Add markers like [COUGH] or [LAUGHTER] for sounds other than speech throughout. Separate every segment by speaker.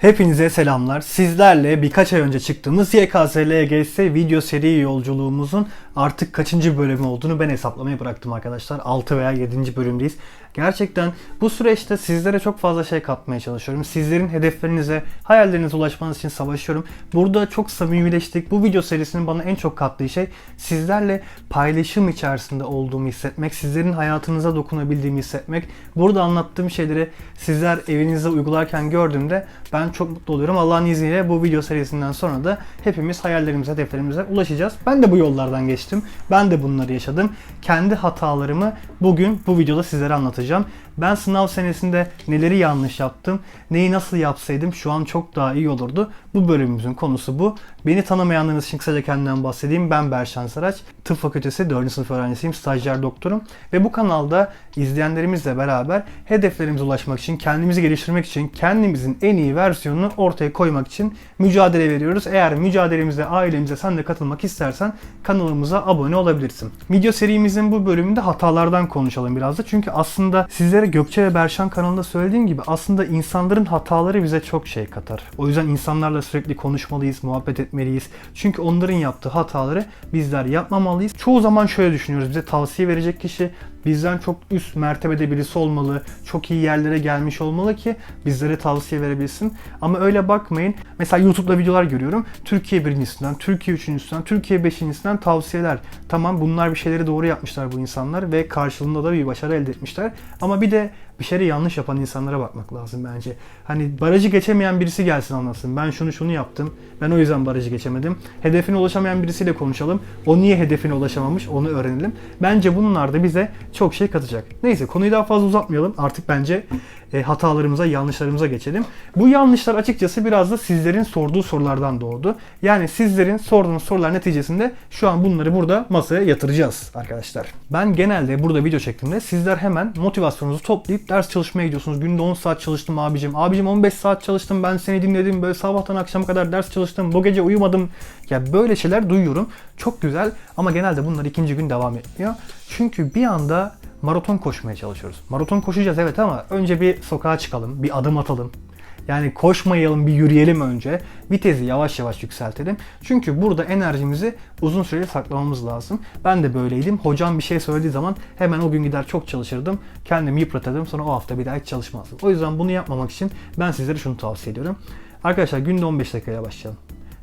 Speaker 1: Hepinize selamlar. Sizlerle birkaç ay önce çıktığımız YKS LGS video seri yolculuğumuzun artık kaçıncı bölümü olduğunu ben hesaplamayı bıraktım arkadaşlar. 6 veya 7. bölümdeyiz. Gerçekten bu süreçte sizlere çok fazla şey katmaya çalışıyorum. Sizlerin hedeflerinize, hayallerinize ulaşmanız için savaşıyorum. Burada çok samimileştik. Bu video serisinin bana en çok kattığı şey sizlerle paylaşım içerisinde olduğumu hissetmek, sizlerin hayatınıza dokunabildiğimi hissetmek. Burada anlattığım şeyleri sizler evinizde uygularken gördüğümde ben çok mutlu oluyorum. Allah'ın izniyle bu video serisinden sonra da hepimiz hayallerimize, hedeflerimize ulaşacağız. Ben de bu yollardan geçtim. Ben de bunları yaşadım. Kendi hatalarımı bugün bu videoda sizlere anlatacağım. Ben sınav senesinde neleri yanlış yaptım, neyi nasıl yapsaydım şu an çok daha iyi olurdu. Bu bölümümüzün konusu bu. Beni tanımayanlarınız için kısaca kendimden bahsedeyim. Ben Berşan Saraç. Tıp Fakültesi 4. sınıf öğrencisiyim. Stajyer doktorum. Ve bu kanalda izleyenlerimizle beraber hedeflerimize ulaşmak için, kendimizi geliştirmek için, kendimizin en iyi versiyonunu ortaya koymak için mücadele veriyoruz. Eğer mücadelemize, ailemize sen de katılmak istersen kanalımıza abone olabilirsin. Video serimizin bu bölümünde hatalardan konuşalım biraz da. Çünkü aslında sizlere Gökçe ve Berşan kanalında söylediğim gibi aslında insanların hataları bize çok şey katar. O yüzden insanlarla sürekli konuşmalıyız, muhabbet etmeliyiz. Çünkü onların yaptığı hataları bizler yapmamalıyız. Çoğu zaman şöyle düşünüyoruz. Bize tavsiye verecek kişi bizden çok üst mertebede birisi olmalı, çok iyi yerlere gelmiş olmalı ki bizlere tavsiye verebilsin. Ama öyle bakmayın. Mesela YouTube'da videolar görüyorum. Türkiye birincisinden, Türkiye üçüncüsünden, Türkiye beşincisinden tavsiyeler. Tamam bunlar bir şeyleri doğru yapmışlar bu insanlar ve karşılığında da bir başarı elde etmişler. Ama bir de bir şeyleri yanlış yapan insanlara bakmak lazım bence. Hani barajı geçemeyen birisi gelsin anlatsın. Ben şunu şunu yaptım. Ben o yüzden barajı geçemedim. Hedefine ulaşamayan birisiyle konuşalım. O niye hedefine ulaşamamış onu öğrenelim. Bence bunlar da bize çok şey katacak. Neyse konuyu daha fazla uzatmayalım. Artık bence e, hatalarımıza, yanlışlarımıza geçelim. Bu yanlışlar açıkçası biraz da sizlerin sorduğu sorulardan doğdu. Yani sizlerin sorduğunuz sorular neticesinde şu an bunları burada masaya yatıracağız arkadaşlar. Ben genelde burada video çektiğimde sizler hemen motivasyonunuzu toplayıp ders çalışmaya gidiyorsunuz. Günde 10 saat çalıştım abicim. Abicim 15 saat çalıştım. Ben seni dinledim. Böyle sabahtan akşama kadar ders çalıştım. Bu gece uyumadım. Ya böyle şeyler duyuyorum. Çok güzel ama genelde bunlar ikinci gün devam etmiyor. Çünkü bir anda maraton koşmaya çalışıyoruz. Maraton koşacağız evet ama önce bir sokağa çıkalım, bir adım atalım. Yani koşmayalım, bir yürüyelim önce. Vitesi yavaş yavaş yükseltelim. Çünkü burada enerjimizi uzun süreli saklamamız lazım. Ben de böyleydim. Hocam bir şey söylediği zaman hemen o gün gider çok çalışırdım. Kendimi yıpratırdım. Sonra o hafta bir daha hiç çalışmazdım. O yüzden bunu yapmamak için ben sizlere şunu tavsiye ediyorum. Arkadaşlar günde 15 dakikaya başlayalım.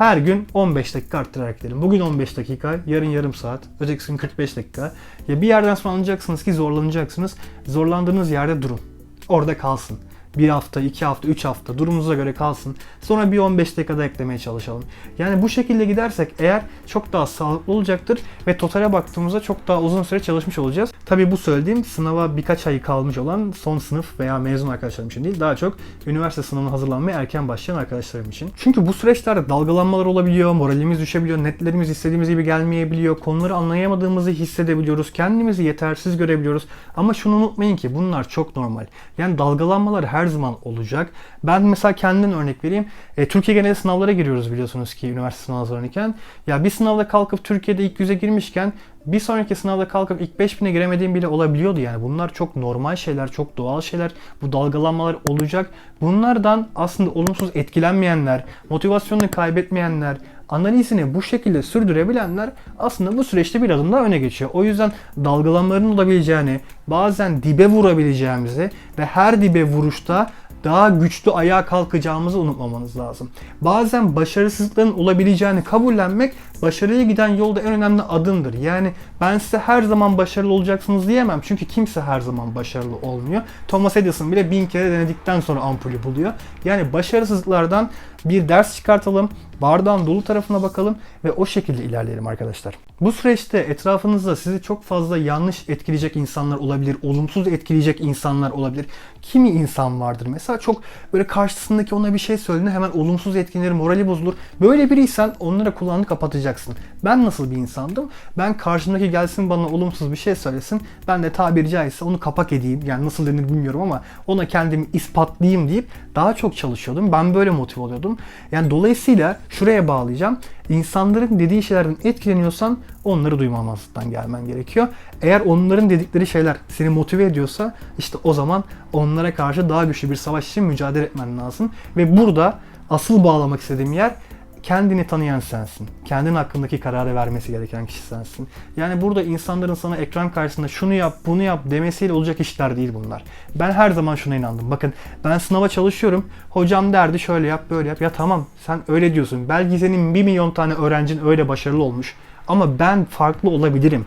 Speaker 1: Her gün 15 dakika arttırarak gidelim. Bugün 15 dakika, yarın yarım saat, öteki gün 45 dakika. Ya bir yerden sonra anlayacaksınız ki zorlanacaksınız. Zorlandığınız yerde durun. Orada kalsın. Bir hafta, iki hafta, üç hafta durumunuza göre kalsın. Sonra bir 15 dakikada eklemeye çalışalım. Yani bu şekilde gidersek eğer çok daha sağlıklı olacaktır ve totale baktığımızda çok daha uzun süre çalışmış olacağız. Tabi bu söylediğim sınava birkaç ay kalmış olan son sınıf veya mezun arkadaşlarım için değil. Daha çok üniversite sınavına hazırlanmaya erken başlayan arkadaşlarım için. Çünkü bu süreçlerde dalgalanmalar olabiliyor, moralimiz düşebiliyor, netlerimiz istediğimiz gibi gelmeyebiliyor, konuları anlayamadığımızı hissedebiliyoruz, kendimizi yetersiz görebiliyoruz. Ama şunu unutmayın ki bunlar çok normal. Yani dalgalanmalar her zaman olacak. Ben mesela kendimden örnek vereyim. E, Türkiye genel sınavlara giriyoruz biliyorsunuz ki üniversite sınavı hazırlanırken. Ya bir sınavda kalkıp Türkiye'de ilk yüze girmişken bir sonraki sınavda kalkıp ilk 5000'e giremediğim bile olabiliyordu yani. Bunlar çok normal şeyler, çok doğal şeyler. Bu dalgalanmalar olacak. Bunlardan aslında olumsuz etkilenmeyenler, motivasyonunu kaybetmeyenler, analizini bu şekilde sürdürebilenler aslında bu süreçte bir adım daha öne geçiyor. O yüzden dalgalanmaların olabileceğini, bazen dibe vurabileceğimizi ve her dibe vuruşta daha güçlü ayağa kalkacağımızı unutmamanız lazım. Bazen başarısızlıkların olabileceğini kabullenmek başarıya giden yolda en önemli adımdır. Yani ben size her zaman başarılı olacaksınız diyemem. Çünkü kimse her zaman başarılı olmuyor. Thomas Edison bile bin kere denedikten sonra ampulü buluyor. Yani başarısızlıklardan bir ders çıkartalım, bardağın dolu tarafına bakalım ve o şekilde ilerleyelim arkadaşlar. Bu süreçte etrafınızda sizi çok fazla yanlış etkileyecek insanlar olabilir, olumsuz etkileyecek insanlar olabilir. Kimi insan vardır mesela çok böyle karşısındaki ona bir şey söylediğinde hemen olumsuz etkilenir, morali bozulur. Böyle biriysen onlara kulağını kapatacaksın. Ben nasıl bir insandım? Ben karşımdaki gelsin bana olumsuz bir şey söylesin. Ben de tabiri caizse onu kapak edeyim. Yani nasıl denir bilmiyorum ama ona kendimi ispatlayayım deyip daha çok çalışıyordum. Ben böyle motive oluyordum. Yani dolayısıyla şuraya bağlayacağım. İnsanların dediği şeylerden etkileniyorsan onları duymamazlıktan gelmen gerekiyor. Eğer onların dedikleri şeyler seni motive ediyorsa işte o zaman onlara karşı daha güçlü bir savaş için mücadele etmen lazım. Ve burada asıl bağlamak istediğim yer kendini tanıyan sensin. Kendin hakkındaki kararı vermesi gereken kişi sensin. Yani burada insanların sana ekran karşısında şunu yap, bunu yap demesiyle olacak işler değil bunlar. Ben her zaman şuna inandım. Bakın ben sınava çalışıyorum. Hocam derdi şöyle yap, böyle yap. Ya tamam sen öyle diyorsun. Belki senin 1 milyon tane öğrencin öyle başarılı olmuş. Ama ben farklı olabilirim.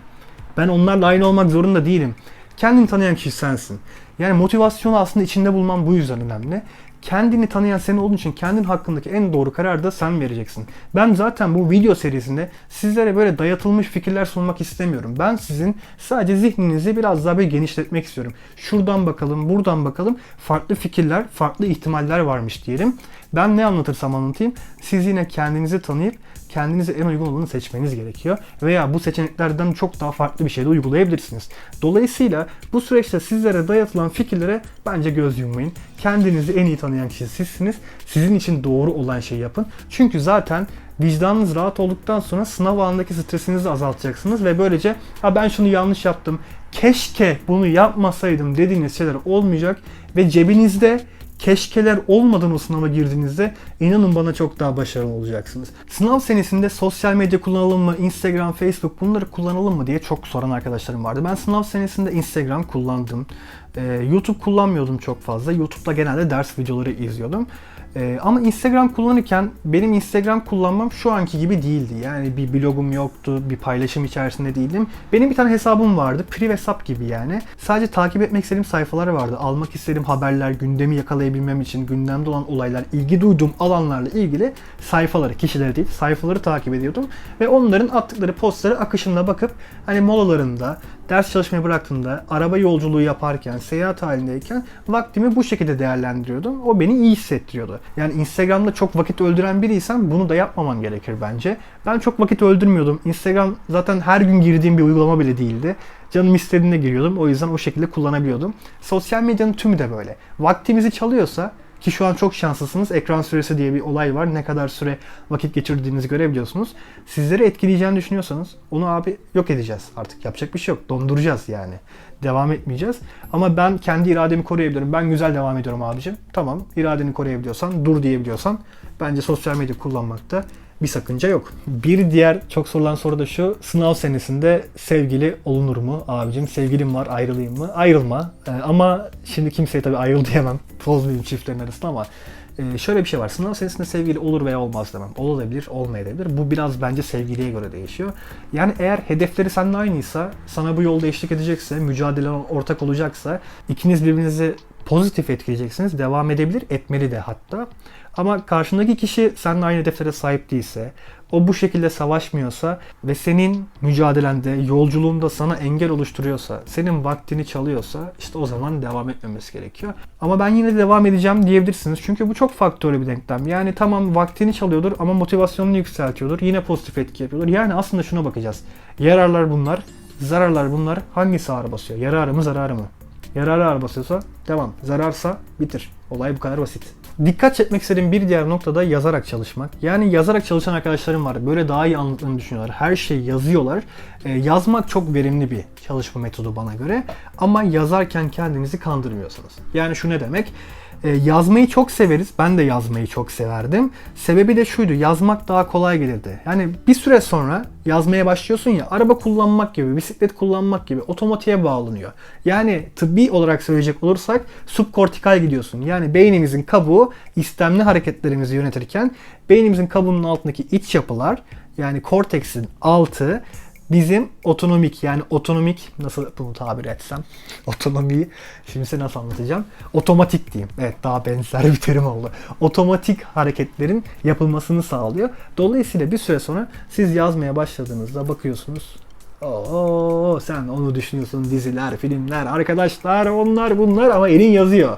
Speaker 1: Ben onlarla aynı olmak zorunda değilim. Kendini tanıyan kişi sensin. Yani motivasyonu aslında içinde bulman bu yüzden önemli. Kendini tanıyan sen olduğun için kendin hakkındaki en doğru kararı da sen vereceksin. Ben zaten bu video serisinde sizlere böyle dayatılmış fikirler sunmak istemiyorum. Ben sizin sadece zihninizi biraz daha bir genişletmek istiyorum. Şuradan bakalım, buradan bakalım. Farklı fikirler, farklı ihtimaller varmış diyelim. Ben ne anlatırsam anlatayım. Siz yine kendinizi tanıyıp kendinize en uygun olanı seçmeniz gerekiyor. Veya bu seçeneklerden çok daha farklı bir şey de uygulayabilirsiniz. Dolayısıyla bu süreçte sizlere dayatılan fikirlere bence göz yummayın. Kendinizi en iyi tanıyan kişi sizsiniz. Sizin için doğru olan şeyi yapın. Çünkü zaten vicdanınız rahat olduktan sonra sınav anındaki stresinizi azaltacaksınız ve böylece ha ben şunu yanlış yaptım, keşke bunu yapmasaydım dediğiniz şeyler olmayacak ve cebinizde keşkeler olmadan o sınava girdiğinizde inanın bana çok daha başarılı olacaksınız. Sınav senesinde sosyal medya kullanalım mı, Instagram, Facebook bunları kullanalım mı diye çok soran arkadaşlarım vardı. Ben sınav senesinde Instagram kullandım. Ee, YouTube kullanmıyordum çok fazla. YouTube'da genelde ders videoları izliyordum. Ee, ama Instagram kullanırken benim Instagram kullanmam şu anki gibi değildi. Yani bir blogum yoktu, bir paylaşım içerisinde değildim. Benim bir tane hesabım vardı. Priv hesap gibi yani. Sadece takip etmek istediğim sayfalar vardı. Almak istediğim haberler, gündemi yakalayabilmem için, gündemde olan olaylar, ilgi duyduğum alanlarla ilgili sayfaları, kişileri değil, sayfaları takip ediyordum. Ve onların attıkları postları akışına bakıp hani molalarında, ders çalışmayı bıraktığımda, araba yolculuğu yaparken, seyahat halindeyken vaktimi bu şekilde değerlendiriyordum. O beni iyi hissettiriyordu. Yani Instagram'da çok vakit öldüren biriysen bunu da yapmaman gerekir bence. Ben çok vakit öldürmüyordum. Instagram zaten her gün girdiğim bir uygulama bile değildi. Canım istediğinde giriyordum. O yüzden o şekilde kullanabiliyordum. Sosyal medyanın tümü de böyle. Vaktimizi çalıyorsa ki şu an çok şanslısınız. Ekran süresi diye bir olay var. Ne kadar süre vakit geçirdiğinizi görebiliyorsunuz. Sizleri etkileyeceğini düşünüyorsanız onu abi yok edeceğiz artık. Yapacak bir şey yok. Donduracağız yani. Devam etmeyeceğiz. Ama ben kendi irademi koruyabilirim. Ben güzel devam ediyorum abicim. Tamam. iradeni koruyabiliyorsan, dur diyebiliyorsan bence sosyal medya kullanmakta bir sakınca yok. Bir diğer çok sorulan soru da şu. Sınav senesinde sevgili olunur mu? Abicim sevgilim var ayrılayım mı? Ayrılma. Ee, ama şimdi kimseye tabii ayrıl [LAUGHS] diyemem. Bozmayayım çiftlerin arasında ama e, şöyle bir şey var. Sınav senesinde sevgili olur veya olmaz demem. Olabilir, olmayabilir. Bu biraz bence sevgiliye göre değişiyor. Yani eğer hedefleri seninle aynıysa, sana bu yolda eşlik edecekse, mücadele ortak olacaksa, ikiniz birbirinizi pozitif etkileyeceksiniz. Devam edebilir, etmeli de hatta. Ama karşındaki kişi seninle aynı hedeflere sahip değilse, o bu şekilde savaşmıyorsa ve senin mücadelende, yolculuğunda sana engel oluşturuyorsa, senin vaktini çalıyorsa işte o zaman devam etmemesi gerekiyor. Ama ben yine de devam edeceğim diyebilirsiniz. Çünkü bu çok faktörlü bir denklem. Yani tamam vaktini çalıyordur ama motivasyonunu yükseltiyordur. Yine pozitif etki yapıyordur. Yani aslında şuna bakacağız. Yararlar bunlar, zararlar bunlar. Hangisi ağır basıyor? Yararı mı, zararı mı? Yararı ağır basıyorsa devam. Zararsa bitir. Olay bu kadar basit. Dikkat çekmek istediğim bir diğer nokta da yazarak çalışmak. Yani yazarak çalışan arkadaşlarım var. Böyle daha iyi anlattığını düşünüyorlar. Her şeyi yazıyorlar. Ee, yazmak çok verimli bir çalışma metodu bana göre. Ama yazarken kendinizi kandırmıyorsunuz. Yani şu ne demek? Ee, yazmayı çok severiz. Ben de yazmayı çok severdim. Sebebi de şuydu. Yazmak daha kolay gelirdi. Yani bir süre sonra yazmaya başlıyorsun ya araba kullanmak gibi, bisiklet kullanmak gibi otomatiğe bağlanıyor. Yani tıbbi olarak söyleyecek olursak subkortikal gidiyorsun. Yani beynimizin kabuğu istemli hareketlerimizi yönetirken beynimizin kabuğunun altındaki iç yapılar yani korteksin altı bizim otonomik yani otonomik nasıl bunu tabir etsem? [LAUGHS] Otonomiyi şimdi size nasıl anlatacağım? Otomatik diyeyim. Evet daha benzer bir terim oldu. Otomatik hareketlerin yapılmasını sağlıyor. Dolayısıyla bir süre sonra siz yazmaya başladığınızda bakıyorsunuz Oo sen onu düşünüyorsun diziler filmler arkadaşlar onlar bunlar ama elin yazıyor.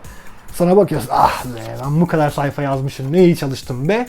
Speaker 1: Sonra bakıyorsun ah be ben bu kadar sayfa yazmışım ne iyi çalıştım be.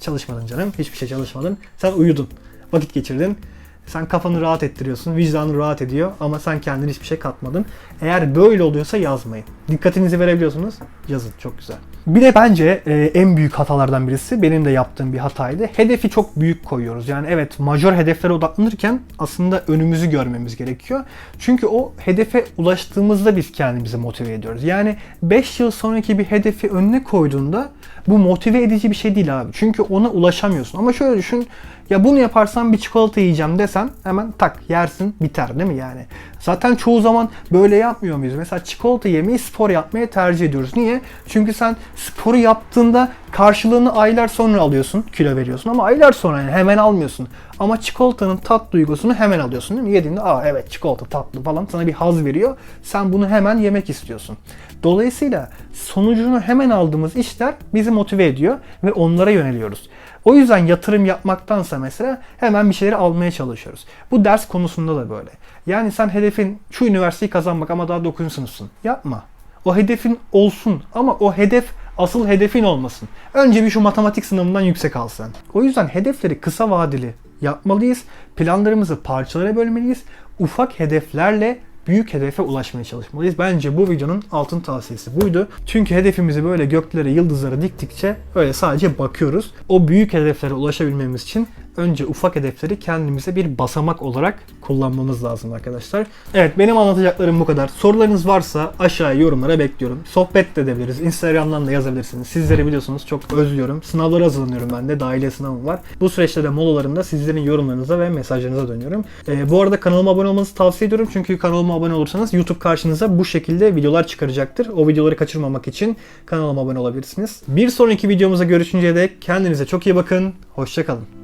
Speaker 1: Çalışmadın canım hiçbir şey çalışmadın. Sen uyudun vakit geçirdin. Sen kafanı rahat ettiriyorsun, vicdanın rahat ediyor ama sen kendin hiçbir şey katmadın. Eğer böyle oluyorsa yazmayın. Dikkatinizi verebiliyorsunuz, yazın. Çok güzel. Bir de bence e, en büyük hatalardan birisi benim de yaptığım bir hataydı. Hedefi çok büyük koyuyoruz. Yani evet majör hedeflere odaklanırken aslında önümüzü görmemiz gerekiyor. Çünkü o hedefe ulaştığımızda biz kendimizi motive ediyoruz. Yani 5 yıl sonraki bir hedefi önüne koyduğunda bu motive edici bir şey değil abi. Çünkü ona ulaşamıyorsun. Ama şöyle düşün. Ya bunu yaparsam bir çikolata yiyeceğim desen hemen tak yersin biter değil mi yani? Zaten çoğu zaman böyle yapmıyor muyuz? Mesela çikolata yemeyi spor yapmaya tercih ediyoruz. Niye? Çünkü sen sporu yaptığında karşılığını aylar sonra alıyorsun, kilo veriyorsun ama aylar sonra yani hemen almıyorsun. Ama çikolatanın tat duygusunu hemen alıyorsun değil mi? Yediğinde aa evet çikolata tatlı falan sana bir haz veriyor. Sen bunu hemen yemek istiyorsun. Dolayısıyla sonucunu hemen aldığımız işler bizi motive ediyor ve onlara yöneliyoruz. O yüzden yatırım yapmaktansa mesela hemen bir şeyleri almaya çalışıyoruz. Bu ders konusunda da böyle. Yani sen hedefin şu üniversiteyi kazanmak ama daha 9. sınıfsın. Yapma. O hedefin olsun ama o hedef asıl hedefin olmasın. Önce bir şu matematik sınavından yüksek alsan. O yüzden hedefleri kısa vadeli yapmalıyız. Planlarımızı parçalara bölmeliyiz. Ufak hedeflerle büyük hedefe ulaşmaya çalışmalıyız. Bence bu videonun altın tavsiyesi buydu. Çünkü hedefimizi böyle göklere, yıldızlara diktikçe öyle sadece bakıyoruz. O büyük hedeflere ulaşabilmemiz için önce ufak hedefleri kendimize bir basamak olarak kullanmamız lazım arkadaşlar. Evet benim anlatacaklarım bu kadar. Sorularınız varsa aşağıya yorumlara bekliyorum. Sohbet de edebiliriz. Instagram'dan da yazabilirsiniz. Sizleri biliyorsunuz çok özlüyorum. Sınavlara hazırlanıyorum ben de. Dahiliye sınavım var. Bu süreçte de molalarımda sizlerin yorumlarınıza ve mesajlarınıza dönüyorum. Ee, bu arada kanalıma abone olmanızı tavsiye ediyorum. Çünkü kanalıma abone olursanız YouTube karşınıza bu şekilde videolar çıkaracaktır. O videoları kaçırmamak için kanalıma abone olabilirsiniz. Bir sonraki videomuza görüşünceye dek kendinize çok iyi bakın. Hoşçakalın.